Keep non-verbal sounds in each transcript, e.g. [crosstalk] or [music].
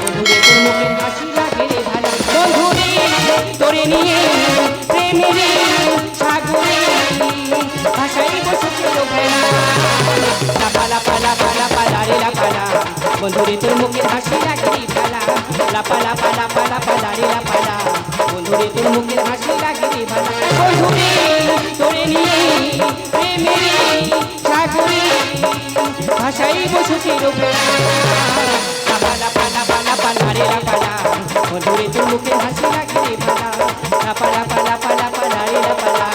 বন্ধুরে তোর মুখের হাসি লাগে রে ভালা বন্ধুরে তোরে নিয়ে প্রেমেরে সাগরে ভাষাই বসেছে লো ভেলা লাপা লাপা লাপা লাপা লারে লাপা লা বন্ধুরে, তোর মুখের হাসি লাগে রে বন্ধুরে তোর রে নিয়ে প্রেমেরে সাগরে ভাষাই বসেছে লো ভেলা লাপা লাপা লাপা লাপা লারে লাপা লা বন্ধুরে, তোর মুখের হাসি লাগে রে ভালা লাপা লাপা লাপা লাপা লারে লাপা লা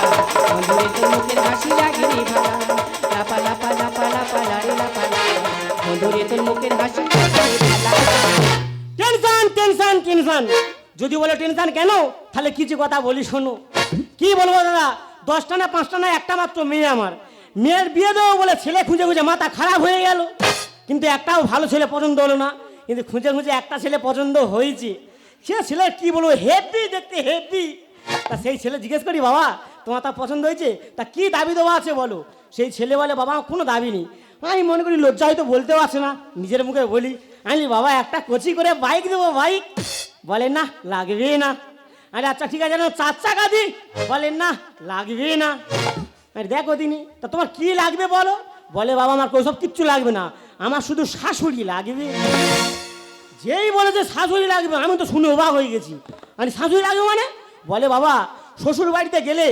বন্ধুরে, তোর মুখের হাসি লাগে রে ভালা লাপা লাপা লাপা লাপা লারে লাপা লা বন্ধুরে, তোর মুখের হাসি লাগে রে ভালা টেনশন টেনশন টেনশন। যদি বলে টেনশন কেন? তাহলে কিছু কথা বলি শোনো। কি বলব দাদা? দশটা না পাঁচটা না একটা মাত্র মেয়ে আমার। মেয়ের বিয়ে দেবো বলে ছেলে খুঁজে খুঁজে মাথা খারাপ হয়ে গেল। কিন্তু একটাও ভালো ছেলে পছন্দ হলো না। কিন্তু খুঁজে খুঁজে একটা ছেলে পছন্দ হয়েছে। সে ছেলে কি বলব? হেপি দেখতে হেপি তা সেই ছেলে জিজ্ঞেস করি, বাবা, তোমার তা পছন্দ হয়েছে? তা কি দাবি দেওয়া আছে বলো? সেই ছেলে বলে, বাবা কোনো দাবি নেই। আমি মনে করি লজ্জা হয়তো বলতেও আছে না। নিজের মুখে বলি আমি বাবা, একটা কচি করে বাইক দেবো বাইক বলে, না, লাগবে না। আরে আচ্ছা ঠিক আছে না চার চাকা দি। বলেন না, লাগবে না। আরে, দেখো তিনি তা তোমার কি লাগবে বলো? বলে, বাবা, আমার ওসব কিচ্ছু লাগবে না। আমার শুধু শাশুড়ি লাগবে। যেই বলে যে শাশুড়ি লাগবে, আমি তো শুনে অবাক হয়ে গেছি। মানে শাশুড়ি লাগবে মানে? বলে, বাবা শ্বশুর বাড়িতে গেলে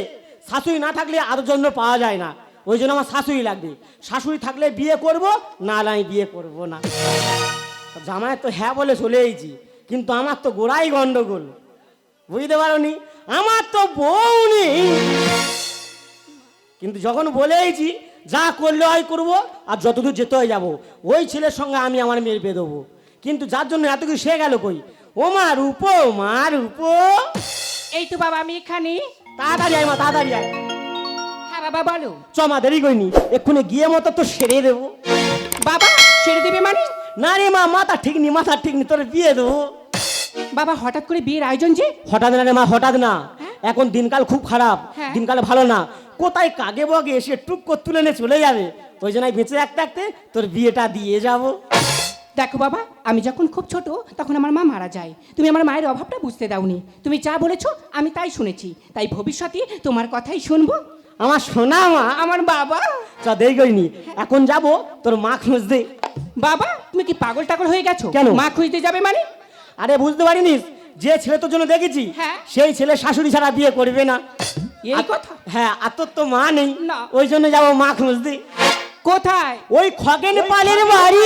শাশুড়ি না থাকলে আরও জন্য পাওয়া যায় না। ওই জন্য আমার শাশুড়ি লাগবে। শাশুড়ি থাকলে বিয়ে করব না আমি বিয়ে করব না। জামাই তো হ্যাঁ বলে চলে এসেছি কিন্তু আমার তো গোড়াই গন্ডগোল। বুঝতে পারোনি? আমার তো বউ নেই। কিন্তু যখন বলেইছি যা করলে হয় করব আর যতদূর যেতে হয় যাব। ওই ছেলের সঙ্গে আমি আমার মেয়ের বেয়ে দেবো। কিন্তু যার জন্য এত কিছু সে গেল কই? ও মা রূপো মা রূপো। এই তো বাবা আমি এখানে। তাড়াতাড়ি আয় মা তাড়াতাড়ি আয়। বাবা বলো। চ মা দেরি করিনি এক্ষুনি গিয়ে মতো তো সেরে দেবো। বাবা ছেড়ে দেবে মানে? না রে মা মাথা ঠিক নি মাথা ঠিক নি তোর বিয়ে দেবো। বাবা হঠাৎ করে বিয়ের আয়োজন যে? হঠাৎ না রে মা হঠাৎ না। এখন দিনকাল খুব খারাপ হ্যাঁ। দিনকাল ভালো না। কোথায় কাগে বগে এসে টুক করে তুলে নিয়ে চলে যাবে? ওই জন্য বেঁচে থাকতে থাকতে তোর বিয়েটা দিয়ে যাব। দেখো বাবা আমি যখন খুব ছোট তখন আমার মা মারা যায়। তুমি আমার মায়ের অভাবটা বুঝতে দাওনি। তুমি যা বলেছ আমি তাই শুনেছি। তাই ভবিষ্যতে তোমার কথাই শুনব। আমার সোনা মা আমার বাবা। চ দেরি করিনি এখন যাব তোর মা খুঁজতে বাবা তুমি কি পাগল টাগল হয়ে গেছো? কেন? মা খুঁজতে যাবে মানে? আরে বুঝতে পারিনিস যে ছেলে তোর জন্য দেখেছি হ্যাঁ। সেই ছেলে শাশুড়ি ছাড়া বিয়ে করবে না। এই কথা? হ্যাঁ আর তোর তো মা নেই না। ওই জন্য যাব মা খুঁজতে কোথায়? ওই খগেন পালের বাড়ি।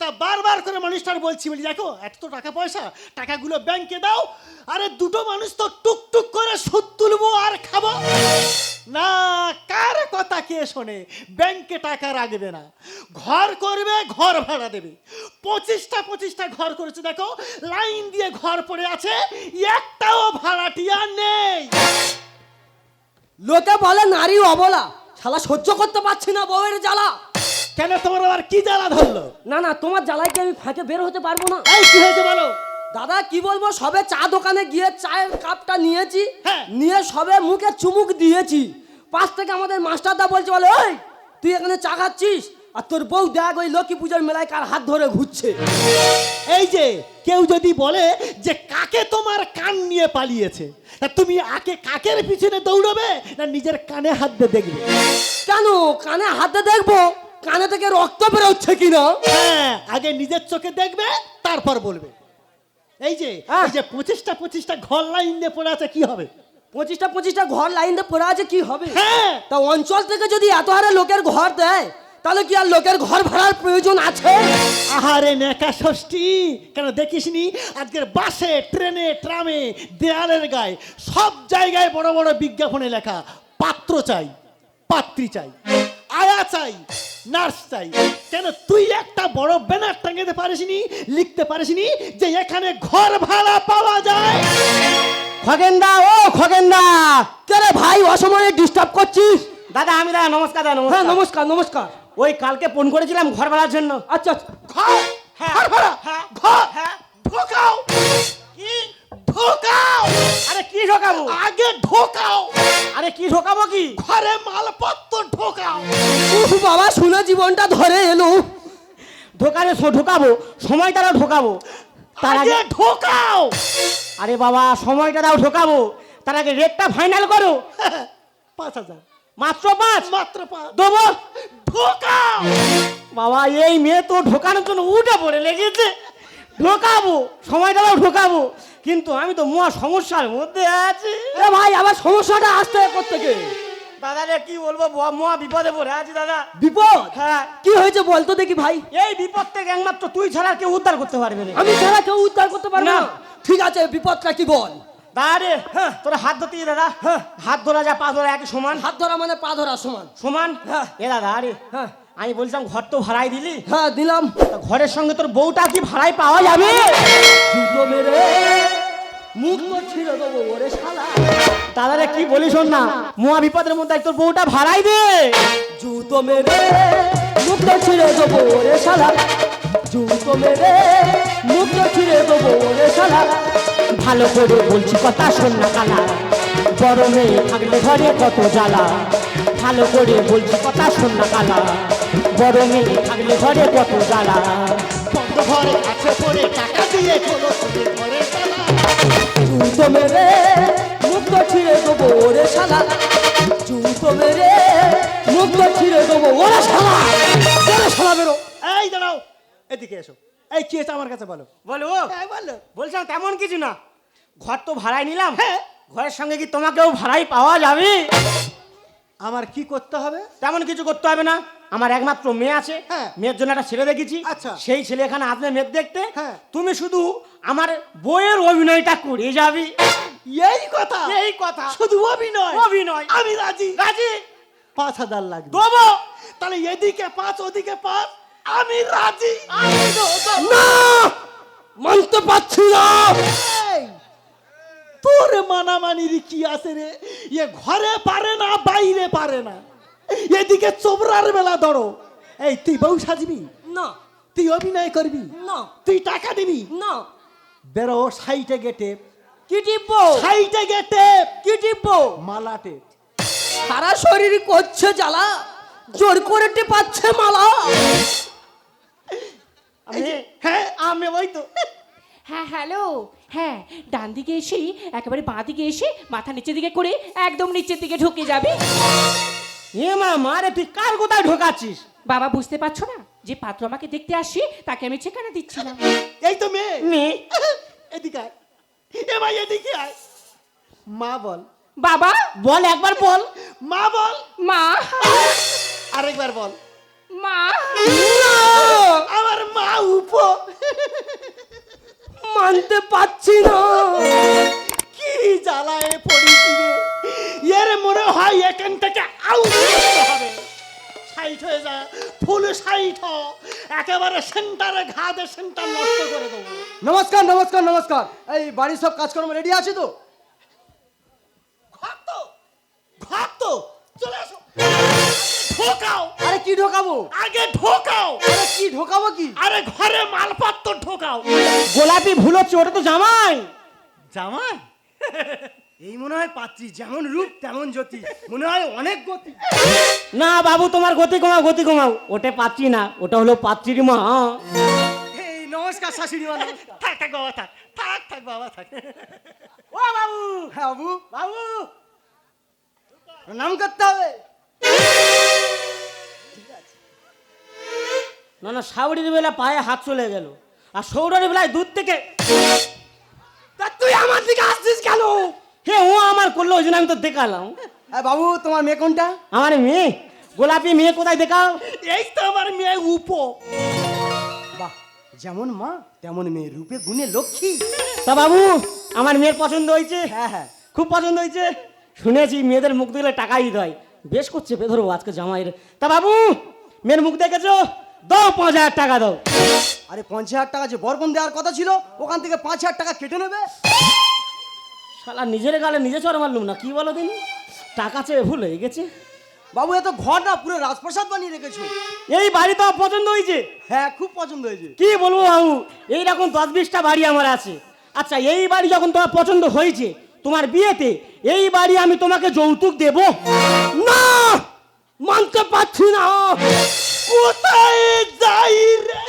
তা বারবার করে মানুষটার বলছি, বলি, দেখো, এত তো টাকা পয়সা, টাকাগুলো ব্যাংকে দাও, আরে দুটো মানুষ তো টুক টুক করে সুদ তুলবো আর খাব। না, কার কথা কে শোনে? ব্যাংকে টাকা রাখবে না। ঘর করবে, ঘর ভাড়া দেবে। পঁচিশটা পঁচিশটা ঘর করেছে, দেখো, লাইন দিয়ে ঘর পড়ে আছে, একটাও ভাড়াটিয়া নেই। লোকে বলে, নারী অবলা, শালা সহ্য করতে পারছি না বউয়ের জ্বালা। কেন তোমার আবার কি জ্বালা ধরলো? না না তোমার জ্বালায় কি আমি ফাঁকে বের হতে পারব না? এই কি হয়েছে বলো? দাদা কি বলব? সবে চা দোকানে গিয়ে চায়ের কাপটা নিয়েছি। হ্যাঁ। নিয়ে সবে মুখে চুমুক দিয়েছি। পাশ থেকে আমাদের মাস্টারদা বলছে বলে ওই তুই এখানে চা খাচ্ছিস? আর তোর বউ দেখ ওই লক্ষ্মী পুজোর মেলায় কার হাত ধরে ঘুরছে। এই যে কেউ যদি বলে যে কাকে তোমার কান নিয়ে পালিয়েছে? তা তুমি আগে কাকের পিছনে দৌড়বে না নিজের কানে হাত দিয়ে দেখবে? কেন? কানে হাতে দেখব? কানে থেকে রক্ত বেরোচ্ছে কিনা? হ্যাঁ আগে নিজের চোখে দেখবে তারপর বলবে। এই যে হ্যাঁ। এই যে পঁচিশটা পঁচিশটা ঘর লাইন দিয়ে পড়ে আছে কি হবে? পঁচিশটা পঁচিশটা ঘর লাইন দিয়ে পড়ে আছে কি হবে? হ্যাঁ। তা অঞ্চল থেকে যদি এত হারে লোকের ঘর দেয় তাহলে কি আর লোকের ঘর ভাড়ার প্রয়োজন আছে? আহারে নেকা ষষ্ঠী কেন দেখিসনি? আজকের বাসে ট্রেনে ট্রামে দেয়ালের গায়ে সব জায়গায় বড় বড় বিজ্ঞাপনে লেখা পাত্র চাই পাত্রী চাই। আয়া চাই নার্স চাই। কেন তুই একটা বড় ব্যানার টাঙাতে পারিসনি লিখতে পারিসনি যে এখানে ঘর ভাড়া পাওয়া যায়? খগেন্দা ও খগেন্দা কে রে ভাই অসময়ে ডিস্টার্ব করছিস? দাদা আমি দাদা নমস্কার দাদা হ্যাঁ নমস্কার। নমস্কার নমস্কার। ওই কালকে ফোন করেছিলাম ঘর ভাড়ার জন্য। আচ্ছা আচ্ছা। ঘর হ্যাঁ, ঘর ভাড়া? হ্যাঁ, ঘর হ্যাঁ। ঢোকাও। কি? ঢোকাও! আরে কি ঢোকাবো? আগে ঢোকাও! আরে কি ঢোকাবো কি? ঘরে মালপত্র ঢোকাও! বাবা শুনে জীবনটা ধরে এলো। ঢোকালে সো- ঢোকাবো সময়টা দাও ঢোকাবো। তার আগে আগে ঢোকাও! আরে বাবা সময়টা দাও ঢোকাবো। তার আগে রেটটা ফাইনাল করো। [laughs] পাঁচ হাজার। মাত্র পাঁচ? মাত্র পাঁচ। দেবো। ঢোকাও! বাবা এই মেয়ে তো ঢোকানোর জন্য উঠে পড়ে লেগেছে। ঢোকাবো সময়টা দাও ঢোকাবো। কিন্তু আমি তো মহা সমস্যার মধ্যে আছি। এ ভাই আবার সমস্যাটা আসতে থেকে দাদা রে কি বলব মহা বিপদে পড়ে আছি দাদা। বিপদ? হ্যাঁ। কি হয়েছে বলতো দেখি ভাই। এই বিপদ থেকে একমাত্র তুই ছাড়া কেউ উদ্ধার করতে পারবে না আমি ছাড়া কেউ উদ্ধার করতে পারব না। ঠিক আছে বিপদটা কি বল? দাদা রে তোর হাত ধরতে দাদা। হ্যাঁ। হাত ধরা যা পা ধরা একই সমান। হাত ধরা মানে পা ধরা সমান। সমান? হ্যাঁ। এ দাদা আরে হ্যাঁ। আমি বলছিলাম ঘর তো ভাড়াই দিলি। হ্যাঁ দিলাম। ঘরের সঙ্গে তোর বউটা কি ভাড়াই পাওয়া যাবে? মেরে মুখ তো দেবো শালা। দাদা রে কি বলিস শোন না মহা বিপদের মধ্যে তোর বউটা ভাড়াই দে। জুতো মেরে মুখ ছিঁড়ে দেবো ওরে শালা। জুতো মেরে মুখ ছিঁড়ে দেবো ওরে শালা। ভালো করে বলছি কথা শোন না কালা বড় মেয়ে থাকলে ঘরে কত জ্বালা। ভালো করে বলছি কথা শোন না কালা। বড় মেয়ে থাকলে ঘরে কত জ্বালা। বন্ধ ঘরে আছে পরে টাকা দিয়ে কোনো ঘরে জুতো মেরে মুখ ছিঁড়ে দেবো ওরে শালা। জুতো মেরে মুখ ছিঁড়ে দেবো ওরে শালা। ওরে শালা বেরো। এই দাঁড়াও এদিকে এসো। এই কি হয়েছে আমার কাছে বলো? বলো। হ্যাঁ বলো। বলছিলাম তেমন কিছু না। ঘর তো ভাড়ায় নিলাম। হ্যাঁ। ঘরের সঙ্গে কি তোমাকেও ভাড়াই পাওয়া যাবে? আমার কি করতে হবে? তেমন কিছু করতে হবে না। আমার একমাত্র মেয়ে আছে হ্যাঁ। মেয়ের জন্য একটা ছেলে দেখেছি। আচ্ছা। সেই ছেলে এখানে আসবে মেয়ে দেখতে হ্যাঁ। তুমি শুধু আমার বইয়ের অভিনয়টা করে যাবি। এই কথা? এই কথা। শুধু অভিনয়? অভিনয়। আমি রাজি। রাজি? পাঁচ হাজার লাগবে। দেবো। তাহলে এদিকে পাঁচ ওদিকে পাঁচ। আমি রাজি। না! মানতে পারছি না। তোর মানামানির কি আছে রে? এ ঘরে পারে না বাইরে পারে না। এদিকে চোবরার বেলা ধরো। এই তুই বউ সাজবি? না। তুই অভিনয় করবি? না। তুই টাকা দিবি? না। বেরো সাইটে গেটে। কি টিপবো? সাইটে গেটে। কি টিপবো? মালাটে। সারা শরীর করছে জ্বালা জোর করে টেপাচ্ছে মালা। আমি হ্যাঁ আমি ওই তো। হ্যাঁ হ্যালো। হ্যাঁ ডান দিকে এসে একেবারে বাঁ দিকে এসে মাথা নিচের দিকে করে একদম নিচের দিকে ঢুকে যাবে। এ মা মারে তুই কার কোথায় ঢোকাচ্ছিস? বাবা বুঝতে পারছ না? যে পাত্র আমাকে দেখতে আসি তাকে আমি ঠিকানা দিচ্ছিলাম এই তো মেয়ে। মেয়ে এদিকে আয়। এ ভাই এদিকে আয়। মা বল। বাবা? বল একবার বল। মা বল। মা? আরেকবার বল। মা? আমার মা উপ। মানতে পারছি না। কি জ্বালায় পড়েছি রে। এর মনে হয় এখান থেকে আউট হবে। সাইট হয়ে যা ফুল সাইট হ। একেবারে সেন্টারে ঘাতে সেন্টার নষ্ট করে দেবো। নমস্কার নমস্কার নমস্কার। এই বাড়ির সব কাজকর্ম রেডি আছে তো? ঘর তো। ঘর তো। চলে আসো। ঢোকাও। আরে কি ঢোকাবো? আগে ঢোকাও। আরে কি ঢোকাবো কি? আরে ঘরে মালপত্র ঢোকাও। গোলাপি ভুল হচ্ছে ওটা তো জামাই। জামাই? [laughs] এই মনে হয় পাত্রী যেমন রূপ তেমন জ্যোতি। মনে হয় অনেক গতি। না বাবু তোমার গতি কমাও গতি কমাও। ওটা পাত্রী না ওটা হলো পাত্রীর মা। এই নমস্কার শাশুড়ি মা থাক থাক বাবা থাক। থাক থাক বাবা থাক। ও বাবু! হ্যাঁ বাবু। বাবু! নাম করতে হবে। না না সাবরির বেলা পায়ে হাত চলে গেল। আর সৌরের বেলায় দূর থেকে তা তুই আমার দিকে আসছিস কেন? হে ও আমার করল ওই জন্য আমি তো দেখালাম। হ্যাঁ বাবু তোমার মেয়ে কোনটা? আমার মেয়ে? গোলাপি মেয়ে কোথায় দেখাও? এই তো আমার মেয়ে উপো বাহ যেমন মা তেমন মেয়ে রূপে গুণে লক্ষ্মী। তা বাবু আমার মেয়ের পছন্দ হয়েছে। হ্যাঁ হ্যাঁ। খুব পছন্দ হয়েছে। শুনেছি মেয়েদের মুখ দেখলে টাকা দিতে হয় বেশ করছে বেধরবো আজকে জামাইয়ের। তা বাবু মেয়ের মুখ দেখেছ? দাও পাঁচ হাজার টাকা দাও। আরে পঞ্চাশ হাজার টাকা যে বরকম দেওয়ার কথা ছিল ওখান থেকে পাঁচ হাজার টাকা কেটে নেবে? শালা নিজের গালে নিজে চড় মারলুম না কি বলো দিন টাকা চেয়ে ভুল হয়ে গেছে। বাবু এত ঘর না পুরো রাজপ্রসাদ বানিয়ে রেখেছো। এই বাড়ি তো পছন্দ হয়েছে। হ্যাঁ খুব পছন্দ হয়েছে। কি বলব বাবু এইরকম দশ বিশটা বাড়ি আমার আছে। আচ্ছা এই বাড়ি যখন তোমার পছন্দ হয়েছে তোমার বিয়েতে এই বাড়ি আমি তোমাকে যৌতুক দেব? না! মানতে পারছি না। কোথায় যাই রে?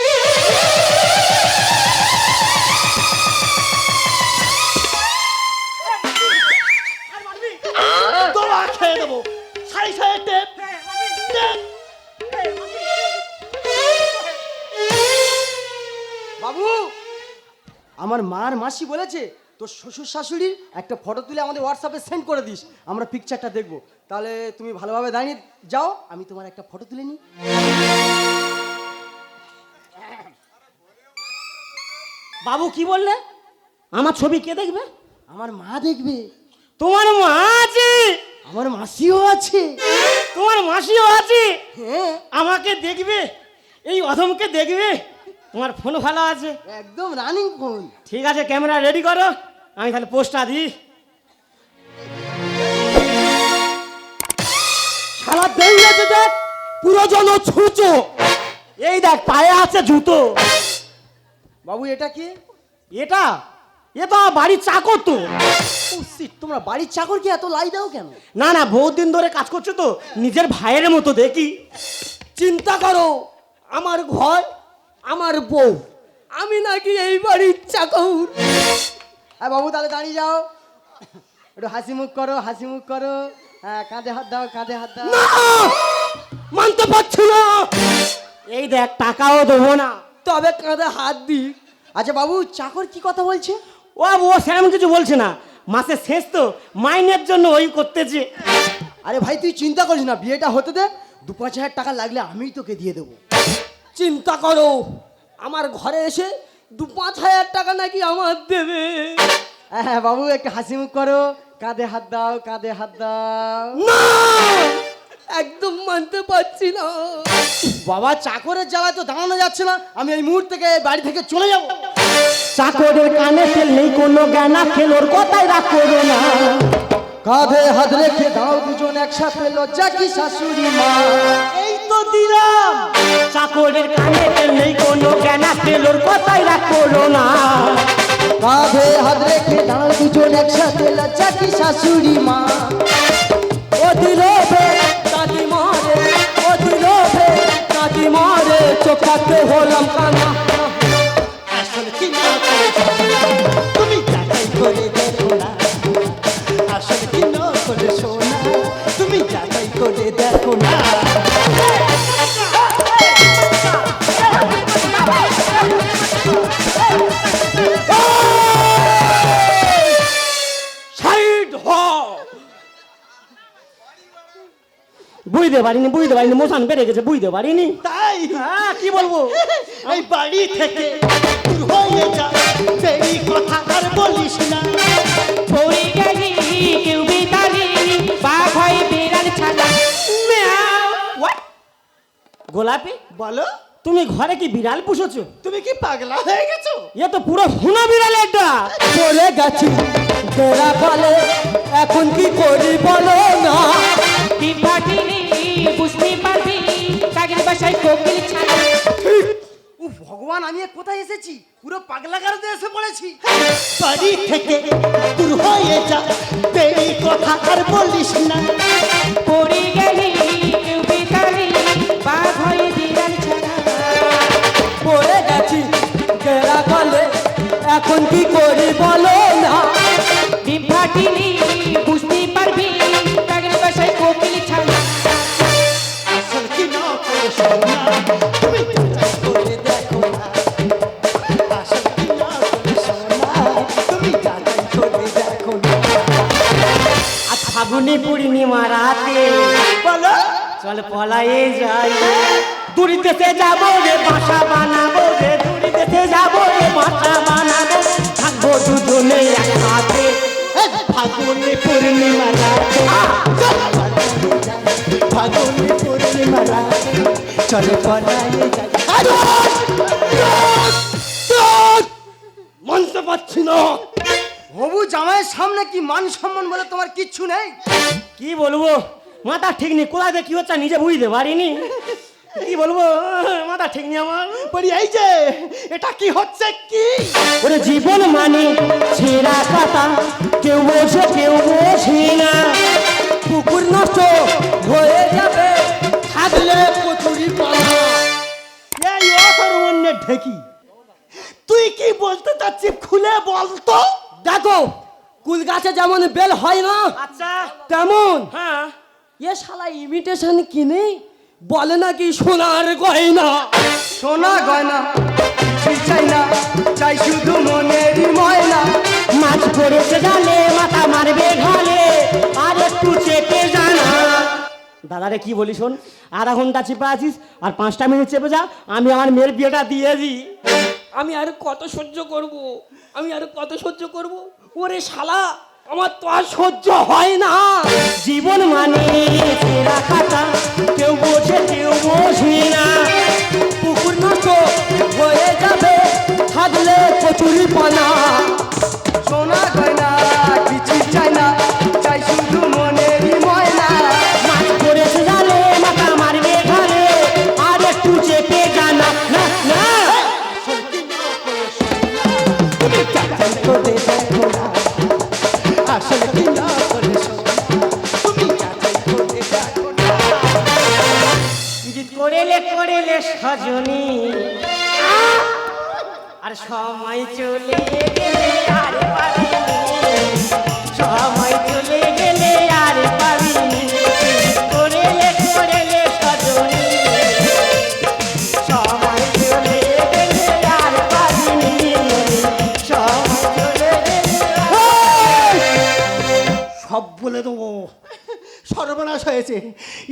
মাসি বলেছে তোর শ্বশুর শাশুড়ির একটা ফটো তুলে আমাদের হোয়াটসঅ্যাপে সেন্ড করে দিস আমরা পিকচারটা দেখব। তাহলে তুমি ভালোভাবে দাঁড়িয়ে যাও আমি তোমার একটা ফটো তুলে নিই। বাবু কি বললে? আমার ছবি কে দেখবে? আমার মা দেখবে। তোমার মা আছে? আমার মাসিও আছে। তোমার মাসিও আছে? হ্যাঁ। আমাকে দেখবে? এই অধমকে দেখবে? তোমার ফোন ভালো আছে? একদম রানিং ফোন ঠিক আছে ক্যামেরা রেডি করো। আমি তাহলে পোস্টটা দিই। বেরিয়েছে দেখ পুরো জন ছুঁচো। এই দেখ পায়ে আছে জুতো। বাবু এটা কি? এটা? এ তো বাড়ির চাকর তো। তোমরা বাড়ির চাকর কি এত লাই দাও কেন? না না বহুত দিন ধরে কাজ করছ তো নিজের ভাইয়ের মতো দেখি। চিন্তা করো আমার ঘর আমার বউ। আমি নাকি এই বাড়ির চাকর। হ্যাঁ বাবু তাহলে দাঁড়িয়ে যাও। একটু হাসি মুখ করো হাসি মুখ করো। হ্যাঁ কাঁধে হাত দাও কাঁধে হাত দাও। না! মানতে পারছি না। এই দেখ টাকাও দেবো না। তবে কাঁধে হাত দি। আচ্ছা বাবু চাকর কি কথা বলছে? ও ও সেরকম কিছু বলছে না। মাসের শেষ তো মাইনের জন্য ওই করতেছে। আরে ভাই তুই চিন্তা করিস না বিয়েটা হতে দে। দু পাঁচ হাজার টাকা লাগলে আমিই তোকে দিয়ে দেবো। চিন্তা করো। আমার ঘরে এসে দু পাঁচ হাজার টাকা নাকি আমার দেবে। হ্যাঁ বাবু একটু হাসি মুখ করো। কাঁধে হাত দাও কাঁধে হাত দাও। না! একদম মানতে পারছি না। বাবা চাকরের জ্বালায় তো দাঁড়ানো যাচ্ছে না। আমি এই মুহূর্তে থেকে বাড়ি থেকে চলে যাব। চাকরের কানে তেল নেই কোনো জ্ঞানা খেলোর কথাই রাখ করো না। কাঁধে হাত রেখে দাও দুজন একসাথে লজ্জা কি শাশুড়ি মা? এই দিলাম। চাকরের কানে নেই কোনো জ্ঞানা খেলোর কথাই রাখ করো না। কাঁধে হাত রেখে দাও দুজন একসাথে লাচাকি শাশুড়ি মা। ও দিল কাকি মারে ও দিল কাকি মারে চোখাতে হলাম কানা। পারিনি বুঝতে পারিনি মোশান বেড়ে গেছে বুঝতে পারিনি। তাই? হ্যাঁ কি বলব? [laughs] এই বাড়ি থেকে দূর হয়ে যা সেই কথা আর বলিস না। পড়ে গেলি কেউ বেতালি বাঘ হয় বেড়াল ছানা। গোলাপি? বলো। তুমি ঘরে কি বিড়াল পুষেছো? তুমি কি পাগলা হয়ে গেছো? এ তো পুরো হুনা বিড়াল এটা চলে গেছি। বেড়া বলে এখন কি করি বলো না? বুঝতে পারবি কাকের বাসায় কোকিল ছানা। ও ভগবান আমি কোথায় এসেছি? পুরো পাগলা গারদে এসে পড়েছি। বাড়ি থেকে দূর হয়ে যা কথা আর বলিস না। পড়ে গেলি কেউ বাঘ হয় পড়ে গেছি এখন কি করি বলো না? ডিম রাতে বলো চল পলায়ে যাই দূরি দেশে যাব রে বাসা বানাবো রে দূরি দেশে যাব রে বাসা বানাবো থাকব দুজনে একসাথে ফাগুনে পূর্ণিমা রাতে ফাগুনে পূর্ণিমা রাতে চলো পলায়ে যাই মানতে পারছি না হবু জামাইয়ের সামনে কি মান সম্মান বলে তোমার কিচ্ছু নেই? কি বলব? মাথা ঠিক নেই কোথায় কি হচ্ছে নিজে বুঝতে পারিনি। কি বলব? মাথা ঠিক নেই আমার। বলি এই যে এটা কি হচ্ছে কি? ওরে জীবন মানে ছেঁড়া কাটা কেউ বোঝে কেউ বোঝে না। পুকুর নষ্ট হয়ে যাবে থাকলে কচুরি পানা এই অকর্মণ্যের ঢেকি। তুই কি বলতে চাচ্ছিস? খুলে বলতো দেখো কুল গাছে যেমন বেল হয় না আচ্ছা। তেমন। হ্যাঁ। এ শালা ইমিটেশন কিনে বলে নাকি সোনার গয়না। সোনা গয়না চাই না চাই শুধু মনেরই ময়না। মাছ পড়েছে জালে মাথা মারবে ঢালে আর একটু চেপে জানা। দাদারে কি বলি শোন? আধা ঘণ্টা চেপে আছিস আর পাঁচটা মিনিট চেপে যা আমি আমার মেয়ের বিয়েটা দিয়ে দিই। আমি আর কত সহ্য করব? আমি আর কত সহ্য করব? ওরে শালা, আমার তো আর সহ্য হয় না। জীবন মানে কেউ বোঝে কেউ বোঝে না। পুকুর নষ্ট হয়ে যাবে, থাকলে কচুরি পানা। সোনা সর্বনাশ হয়েছে।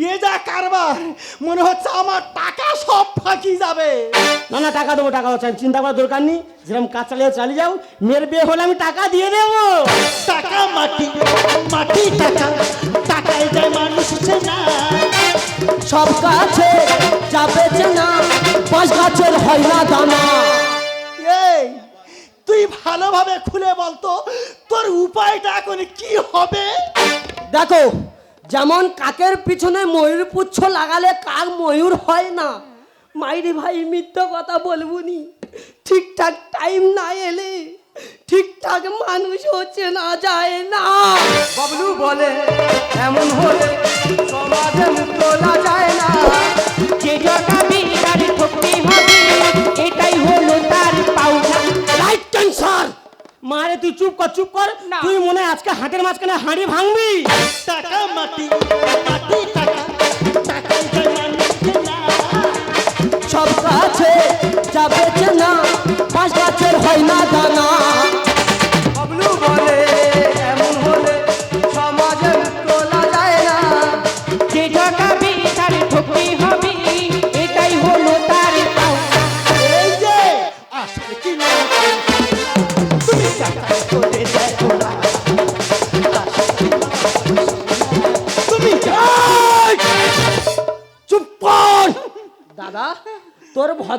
এ যা কারবার মনে হচ্ছে আমার টাকা সব ফাঁকি যাবে। না না টাকা দেবো টাকা দেবো চিন্তা করার দরকার নেই। যেরকম কাজ চালিয়ে চালিয়ে যাও মেয়ের বিয়ে হলে আমি টাকা দিয়ে দেবো। টাকা মাটি মাটি টাকা টাকায় যায় মানুষ না সব গাছে যাবে না পাঁচ গাছের হয় না দানা। এই তুই ভালোভাবে খুলে বলতো তোর উপায়টা এখন কি হবে? দেখো যেমন কাকের পিছনে ময়ূর পুচ্ছ লাগালে কাক ময়ূর হয় না। মাইরি ভাই মিথ্য কথা বলবুনি ঠিকঠাক টাইম না এলে ঠিকঠাক মানুষ হচ্ছে না, যায় না। বাবলু বলে, এমন হলে সমাজে তোলা যায় না। যে চুপ কর চুপ কর। না। তুই মনে হয় আজকে হাটের মাঝখানে হাঁড়ি ভাঙবি? টাকা মাটি মাটি টাকা সব কাছে যাবে না পাঁচ গাছের হয় না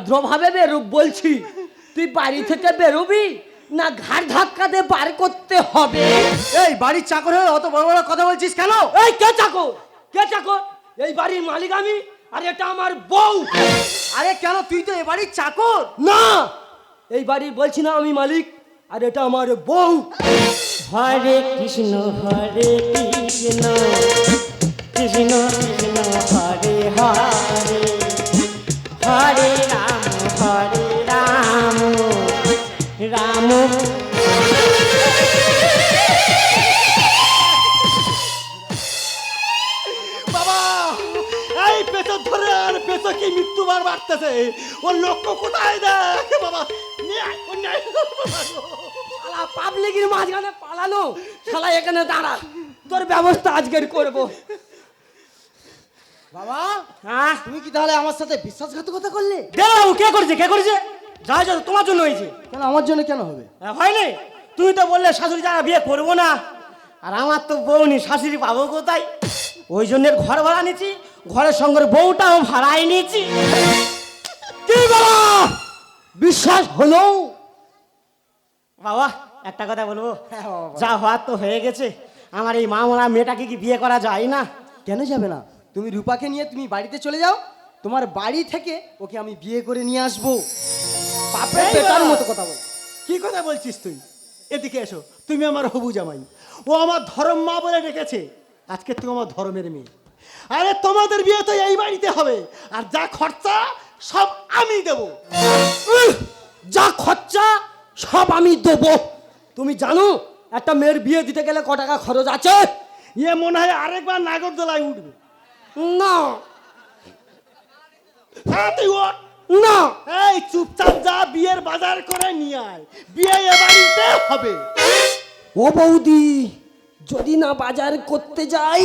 ভদ্রভাবে বেরো বলছি। তুই বাড়ি থেকে বেরোবি না ঘাট ধাক্কা দিয়ে বার করতে হবে? এই বাড়ির চাকর হয়ে অত বড় বড় কথা বলছিস কেন? এই কে চাকর? কে চাকর? এই বাড়ির মালিক আমি আর এটা আমার বউ। আরে কেন তুই তো এ বাড়ির চাকর? না! এই বাড়ি বলছি না আমি মালিক আর এটা আমার বউ। হরে কৃষ্ণ হরে কৃষ্ণ কৃষ্ণ কৃষ্ণ হরে হরে। রাম বাবা এই পেছন ধরে আর পেছন কি মৃত্যুবার বাড়তেছে? ওর লক্ষ্য কোথায় দেখ বাবা নিয়ে আয়, ও নিয়ে আয়। বাবা গো। শালা পাবলিকের মাঝখানে পালানো। শালা এখানে দাঁড়া। তোর ব্যবস্থা আজকের করব। বাবা হ্যাঁ? তুমি কি তাহলে আমার সাথে বিশ্বাসঘাতকতা করলে? দেবাবু কে করেছে? কে করেছে? যা যা তোমার জন্য হয়েছে। কেন আমার জন্য কেন হবে? হ্যাঁ, হয়নি তুমি তো বললে শাশুড়ি যারা বিয়ে করব না। আর আমার তো বউ নি শাশুড়ি পাবো কোথায়? ওই জন্য ঘর ভাড়া নিচ্ছি ঘরের সঙ্গে বউটাও ভাড়াই নিয়েছি। কি বাবা? বিশ্বাস হলো? বাবা একটা কথা বলব? হ্যাঁ, যা হওয়ার তো হয়ে গেছে। আমার এই মা মরা মেয়েটাকে কি বিয়ে করা যায় না? কেন যাবে না? তুমি রূপাকে নিয়ে তুমি বাড়িতে চলে যাও। তোমার বাড়ি থেকে ওকে আমি বিয়ে করে নিয়ে আসব। বাপের বেটার মতো কথা বল। কি কথা বলছিস তুই? এদিকে এসো তুমি আমার হবু জামাই। ও আমার ধর্ম মা বলে ডেকেছে। আজকে তুমি আমার ধর্মের মেয়ে। আরে তোমাদের বিয়ে তো এই বাড়িতে হবে। আর যা খরচা সব আমি দেবো। যা খরচা সব আমি দেবো। তুমি জানো একটা মেয়ের বিয়ে দিতে গেলে ক টাকা খরচ আছে? ইয়ে মনে হয় আরেকবার নাগরদোলায় উঠবে। না। হ্যাঁ তুই ওঠ। না। এই চুপচাপ যা বিয়ের বাজার করে নিয়ে আয়। বিয়ে এ বাড়িতে হবে। ও বৌদি যদি না বাজার করতে যাই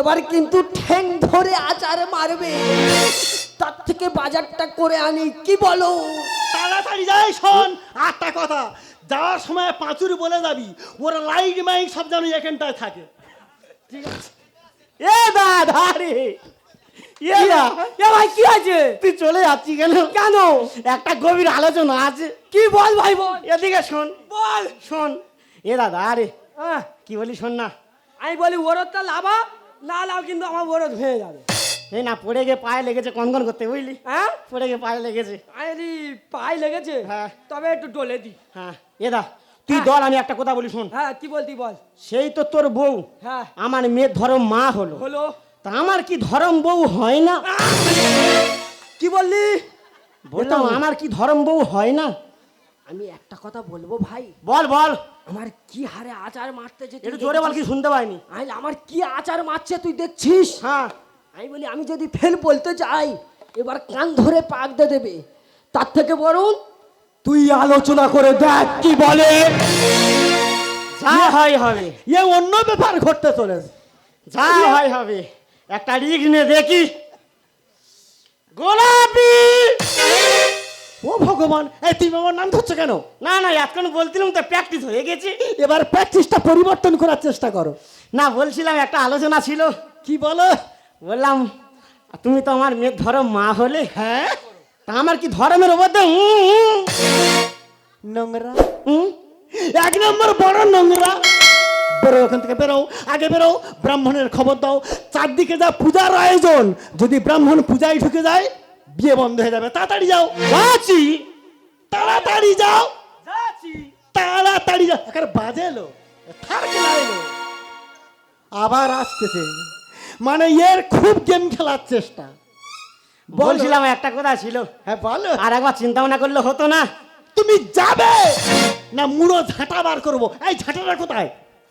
এবার কিন্তু ঠ্যাং ধরে আচার মারবে। তার থেকে বাজারটা করে আনি কি বলো? তাড়াতাড়ি যাই শোন। আটটা কথা যাওয়ার সময় পাঁচুর বলে যাবি ওর লাইট মাইক সব যেন এখানটায় থাকে। ঠিক আছে? এ দাদা রে! এ এ ভাই কি আছে তুই চলে যাচ্ছি কেন? কেন? একটা গভীর আলোচনা আছে। কি বল ভাই বল। এদিকে শোন। বল। শোন। এ দাদা আরে। কি বলি শোন না। আমি বলি ওরতটা লাভা না লাভ কিন্তু আমার ওরত হয়ে যাবে। এই না পড়ে গিয়ে পায়ে লেগেছে কনকন করতে বুঝলি? হ্যাঁ? পড়ে গিয়ে পায়ে লেগেছে। আরে পায়ে লেগেছে? হ্যাঁ। তবে একটু ডলে দি। হ্যাঁ। এ দা তুই হ্যাঁ। দল আমি একটা কথা বলি শোন। হ্যাঁ কি বলতি বল। সেই তো তোর বউ। হ্যাঁ। আমার মেয়ের ধরো মা হলো। হলো। তা আমার কি ধরম বউ হয় না? কি বললি? বললাম আমার কি ধরম বউ হয় না? আমি একটা কথা বলব ভাই। বল বল। আমার কি হারে আচার মারতে যে একটু জোরে বল কি শুনতে পাইনি। আই আমার কি আচার মারছে তুই দেখছিস? হ্যাঁ। আমি বলি আমি যদি ফেল বলতে যাই এবার কান ধরে পাক দিয়ে দেবে। তার থেকে বরং তুই আলোচনা করে দেখ কি বলে। যা হয় হবে। এ অন্য ব্যাপার ঘটতে চলেছে। যা হয় হবে। একটা রিক্স নে দেখি। গোলাপি! ও ভগবান এই তুমি আমার নাম ধরছো কেন? না না এতক্ষণ বলছিলাম তো প্র্যাকটিস হয়ে গেছে। এবার প্র্যাকটিসটা পরিবর্তন করার চেষ্টা করো। না বলছিলাম একটা আলোচনা ছিল। কি বলো? বললাম তুমি তো আমার মেয়ের ধরম মা হলে। হ্যাঁ? তা আমার কি ধর্মের ওপর নোংরা? এক নম্বর বড় নোংরা। বেরো ওখান থেকে বেরো আগে বেরো ব্রাহ্মণের খবর দাও। চারদিকে যা পূজার আয়োজন যদি ব্রাহ্মণ পূজায় ঢুকে যায় বিয়ে বন্ধ হয়ে যাবে। তাড়াতাড়ি যাও। যাচ্ছি। তাড়াতাড়ি যাও। যাচ্ছি। তাড়াতাড়ি যাও। এখানে বাজে এলো। আবার আসতেছে। মানে এর খুব গেম খেলার চেষ্টা। বলছিলাম একটা কথা ছিল। হ্যাঁ বলো। আর একবার চিন্তা ভাবনা করলে হতো না। তুমি যাবে না মুড়ো ঝাঁটা বার করব। এই ঝাঁটাটা কোথায়?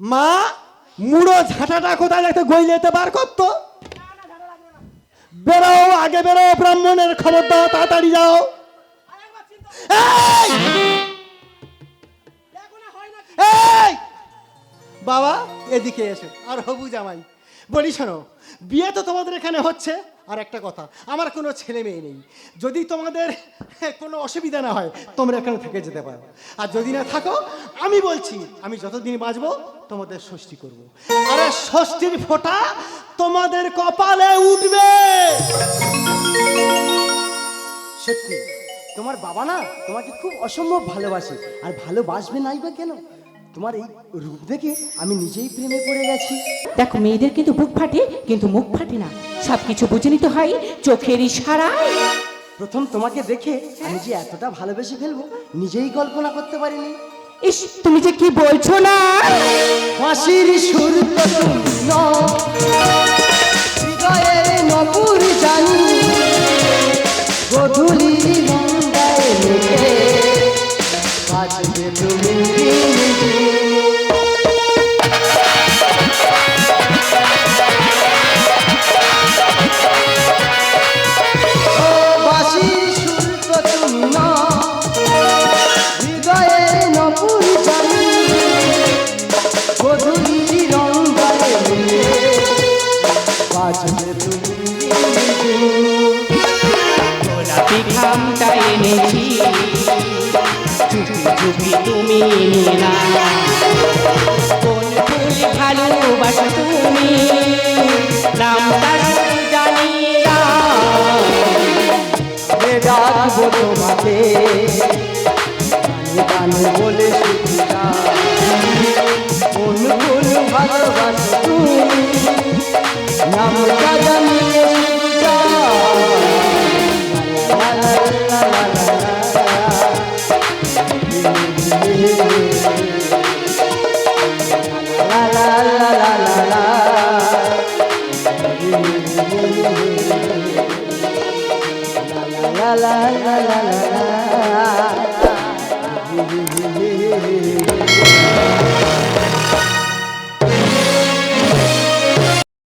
মা, মুড়ো ঝাঁটাটা কোথায় একটা গইলেতে বার করতো বেরো, আগে বেরো, ব্রাহ্মণের খবর দাও, তাড়াতাড়ি যাও! এই! বাবা, এদিকে এসো আর হবু জামাই, বলি শোনো, বিয়ে তো তোমাদের এখানে হচ্ছে আর একটা কথা, আমার কোনো ছেলে মেয়ে নেই। যদি তোমাদের কোনো অসুবিধা না হয়, তোমরা এখানে থেকে যেতে পারো। আর যদি না থাকো, আমি বলছি, আমি যতদিন বাঁচবো, তোমাদের ষষ্ঠী করব। আরে ষষ্ঠীর ফোঁটা তোমাদের কপালে উঠবে! সত্যি, তোমার বাবা না তোমাকে খুব অসম্ভব ভালোবাসে। আর ভালোবাসবে নাই বা কেন? তোমার এই রূপ দেখে আমি নিজেই প্রেমে পড়ে গেছি। দেখো মেয়েদের কিন্তু বুক ফাটে কিন্তু মুখ ফাটে না। সব কিছু বুঝে নিতে হয় চোখের ইশারায়। প্রথম তোমাকে দেখে আমি যে এতটা ভালোবেসে ফেলব নিজেই কল্পনা করতে পারিনি। ইস তুমি যে কি বলছো না? ফাঁসির সুর তো তুমি হৃদয়ের নপুর তুমি মেরা